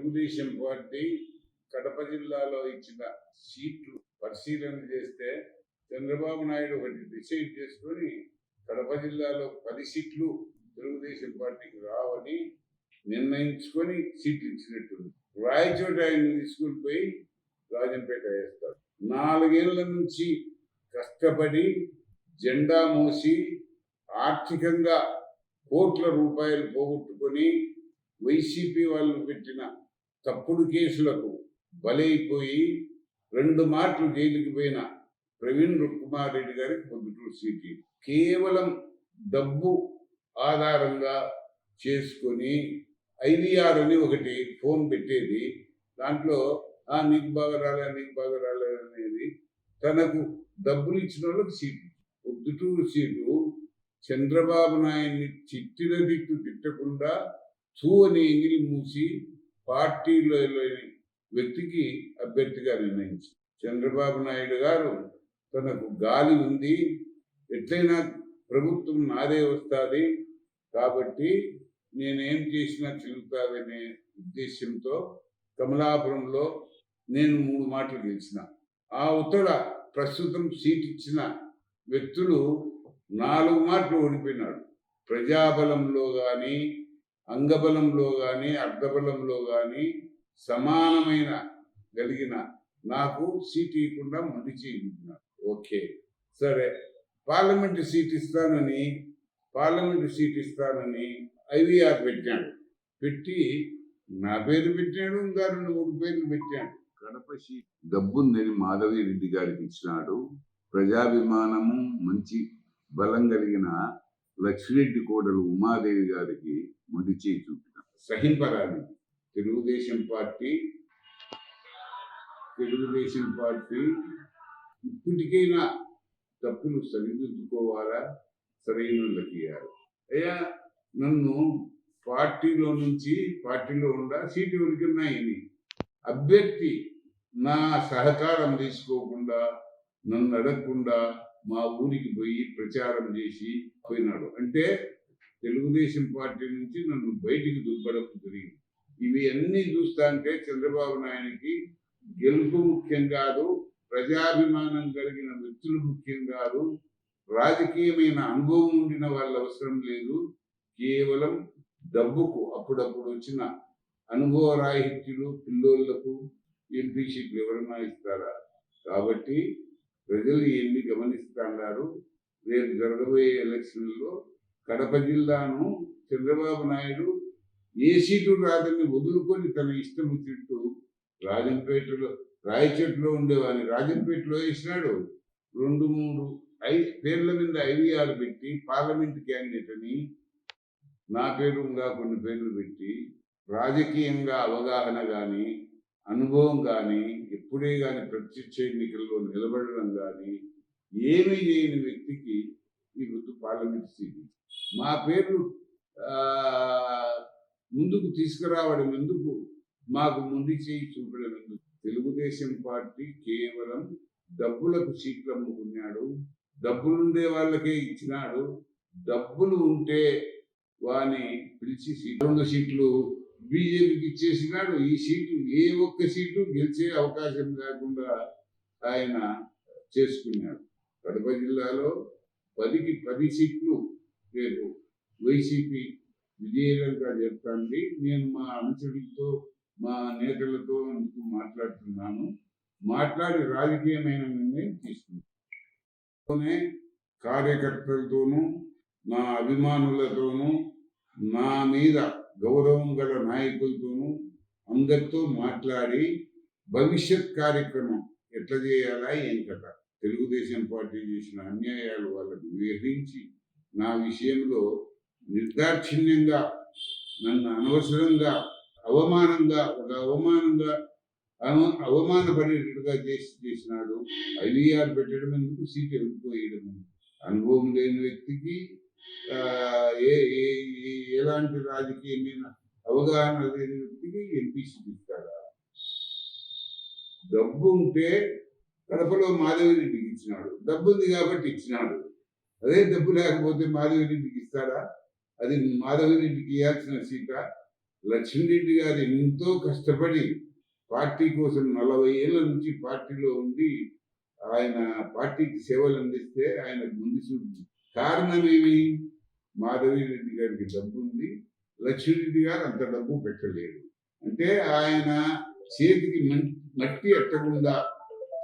Telugu Desam party Kadapa జిల్లాలో ఇచ్చిన సీట్లు పరిశీలన చేస్తే చంద్రబాబు నాయుడు ఒకటి డిసైడ్ చేసుకొని కడప జిల్లాలో పది సీట్లు తెలుగుదేశం పార్టీకి రావని నిర్ణయించుకొని సీట్లు ఇచ్చినట్టుంది. రాయచోట ఆయన తీసుకుని పోయి రాజంపేట వేస్తారు. నాలుగేళ్ళ నుంచి కష్టపడి జెండా మోసి ఆర్థికంగా కోట్ల రూపాయలు పోగొట్టుకొని వైసీపీ వాళ్ళు పెట్టిన తప్పుడు కేసులకు బలైపోయి రెండు మార్లు జైలుకి పోయిన ప్రవీణ్ కుమార్ రెడ్డి గారికి పొద్దుటూరు సీటీ కేవలం డబ్బు ఆధారంగా చేసుకొని ఐవీఆర్ అని ఒకటి ఫోన్ పెట్టేది. దాంట్లో ఆ నీకు బాగా రాలే నీకు బాగా రాలే అనేది తనకు డబ్బులు ఇచ్చిన వాళ్ళకి సీటు పొద్దుటూరు సీటు చంద్రబాబు నాయుడిని చిట్టిన తిట్టు తిట్టకుండా చూ అని ఎంగిలి మూసి పార్టీలో లేని వ్యక్తికి అభ్యర్థిగా నిర్ణయించి చంద్రబాబు నాయుడు గారు తనకు గాలి ఉంది ఎట్లయినా ప్రభుత్వం నాదే వస్తుంది కాబట్టి నేనేం చేసినా చెల్లుతాదనే ఉద్దేశంతో కమలాపురంలో నేను మూడు మాటలు గెలిచిన. ఆ ఉత్తర ప్రస్తుతం సీట్ ఇచ్చిన వ్యక్తులు నాలుగు మాటలు ఓడిపోయినాడు ప్రజాబలంలో కానీ అంగబలంలో కానీ అర్ధబలంలో కానీ సమానమైన కలిగిన నాకు సీట్ ఇవ్వకుండా మొండి చేయించినాడు ఓకే. సరే. పార్లమెంటు సీట్ ఇస్తానని పార్లమెంటు సీట్ ఇస్తానని ఐవీఆర్ పెట్టాడు. పెట్టి నా పేరు పెట్టాడు ఇంకా రెండు మూడు పేర్లు పెట్టాడు. కడప సీట్ డబ్బుందని మాధవి రెడ్డి గారికి ఇచ్చినాడు. ప్రజాభిమానము మంచి బలం కలిగిన లక్ష్మిరెడ్డి కోడలు ఉమాదేవి గారికి మొండి చేయి చూపిన సహింపరాని తెలుగుదేశం పార్టీ తెలుగుదేశం పార్టీ ఇప్పటికైనా తప్పులు సరిదిద్దుకోవాలా? సరైన వాళ్ళకి అయ్యా నన్ను పార్టీలో నుంచి పార్టీలో ఉండ సీటు ఉనికిన్నాయని అభ్యర్థి నా సహకారం తీసుకోకుండా నన్ను అడగకుండా మా ఊరికి పోయి ప్రచారం చేసి పోయినాడు. అంటే తెలుగుదేశం పార్టీ నుంచి నన్ను బయటికి దుబ్బడం జరిగింది. ఇవి అన్నీ చూస్తా అంటే చంద్రబాబు నాయుడికి గెలుపు ముఖ్యం కాదు ప్రజాభిమానం కలిగిన వ్యక్తులు ముఖ్యం కాదు రాజకీయమైన అనుభవం ఉండిన వాళ్ళ అవసరం లేదు. కేవలం డబ్బుకు అప్పుడప్పుడు వచ్చిన అనుభవ రాహిత్యులు పిల్లోళ్ళకు ఎంపీ సీట్లు ఎవరన్నా ఇస్తారా? కాబట్టి ప్రజలు ఎన్ని గమనిస్తున్నారు రేపు జరగబోయే ఎలక్షన్లో కడప జిల్లాను చంద్రబాబు నాయుడు ఏ సీటు రాదని వదులుకొని తన ఇష్టం తింటూ రాజంపేటలో రాయచెట్లో ఉండేవాడిని. రాజంపేటలో వేసినాడు. రెండు మూడు ఐ పేర్ల మీద ఐవీఆర్ పెట్టి పార్లమెంట్ క్యాండిడేట్ అని నా పేరు ఇంకా కొన్ని పేర్లు పెట్టి రాజకీయంగా అవగాహన కానీ అనుభవం కానీ ఎప్పుడే కానీ ప్రత్యక్ష ఎన్నికల్లో నిలబడడం కానీ ఏమీ చేయని వ్యక్తికి పార్లమెంట్ సీట్ మా పేర్లు ముందుకు తీసుకురావడం ఎందుకు? మాకు ముందు చేయి చూపడం ఎందుకు? తెలుగుదేశం పార్టీ కేవలం డబ్బులకు సీట్లు అమ్ముకున్నాడు. డబ్బులుండే వాళ్ళకే ఇచ్చినాడు. డబ్బులు ఉంటే వాని పిలిచి సీట్ రెండు సీట్లు బీజేపీకి ఇచ్చేసినాడు. ఈ సీటు ఏ ఒక్క సీటు గెలిచే అవకాశం లేకుండా ఆయన చేసుకున్నాడు. కడప జిల్లాలో పదికి పది సీట్లు రేపు వైసీపీ విజయవంతంగా చెప్తాంది. నేను మా అనుచరులతో మా నేతలతో అందుకు మాట్లాడుతున్నాను. మాట్లాడి రాజకీయమైన నిర్ణయం తీసుకున్నాను కార్యకర్తలతోనూ నా అభిమానులతోనూ నా మీద గౌరవం గల నాయకులతోనూ అందరితో మాట్లాడి భవిష్యత్ కార్యక్రమం ఎట్లా చేయాలా ఏం కదా తెలుగుదేశం పార్టీ చేసిన అన్యాయాలు వాళ్ళకు వివరించి నా విషయంలో నిర్దాక్షిణ్యంగా నన్ను అనవసరంగా అవమానంగా ఒక అవమానంగా అవ- అవమానపడేటట్టుగా చేసి చేసినాడు. ఐవీఆర్ పెట్టడం ఎందుకు? సీట్ వెళ్ళిపోయడం అనుభవం లేని వ్యక్తికి ఏ ఏ- ఏ- ఎలాంటి రాజకీయమైన అవగాహన లేని వ్యక్తికి ఎంపీ సీట్ ఇస్తాడా? డబ్బు ఉంటే కడపలో మాధవిరెడ్డికి ఇచ్చినాడు డబ్బు ఉంది కాబట్టి ఇచ్చినాడు. అదే డబ్బు లేకపోతే మాధవిరెడ్డికి ఇస్తాడా అది మాధవిరెడ్డికి ఇవ్వాల్సిన సీట. లక్ష్మీరెడ్డి గారు ఎంతో కష్టపడి పార్టీ కోసం నలభై ఏళ్ళ నుంచి పార్టీలో ఉండి ఆయన పార్టీకి సేవలు అందిస్తే ఆయన ముందు చూపు. కారణం ఏమి? మాధవి రెడ్డి గారికి డబ్బు ఉంది లక్ష్మీరెడ్డి గారు అంత డబ్బు పెట్టలేదు అంటే ఆయన చేతికి మం- మట్టి ఎట్టకుండా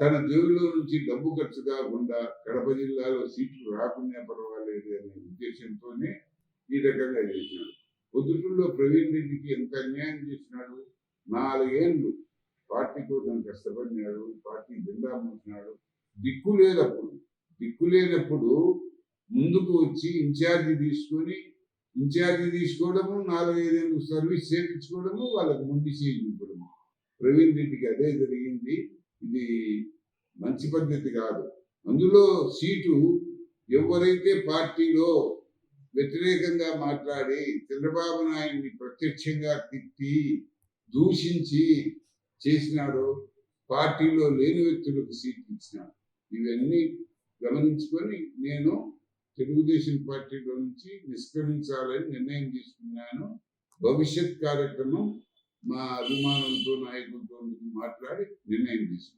తన జోబులో నుంచి డబ్బు ఖర్చు కాకుండా కడప జిల్లాలో సీట్లు రాకుండా పర్వాలేదు అనే ఉద్దేశంతోనే ఈ రకంగా చేసినాడు పొద్దుటూరులో ప్రవీణ్ రెడ్డికి ఎంత అన్యాయం చేసినాడు? నాలుగేళ్ళు పార్టీ కోసం కష్టపడినాడు పార్టీ జెండా మూసినాడు. దిక్కు లేనప్పుడు దిక్కు లేనప్పుడు ముందుకు వచ్చి ఇన్ఛార్జి తీసుకొని ఇన్ఛార్జి తీసుకోవడము నాలుగైదేళ్ళు సర్వీస్ చేయించుకోవడము వాళ్ళకు ముందు చేయించుకోవడము. ప్రవీణ్ రెడ్డికి అదే జరిగింది. ఇది మంచి పద్ధతి కాదు. అందులో సీటు ఎవరైతే పార్టీలో వ్యతిరేకంగా మాట్లాడి చంద్రబాబు నాయుడిని ప్రత్యక్షంగా తిట్టి దూషించి చేసినాడో పార్టీలో లేని వ్యక్తులకు సీట్లు ఇచ్చినాడు. ఇవన్నీ గమనించుకొని నేను తెలుగుదేశం పార్టీలో నుంచి నిష్క్రమించాలని నిర్ణయం తీసుకున్నాను. భవిష్యత్ కార్యక్రమం మా అభిమానులతో నాయకులతో మాట్లాడి నిర్ణయం తీసుకున్నాం.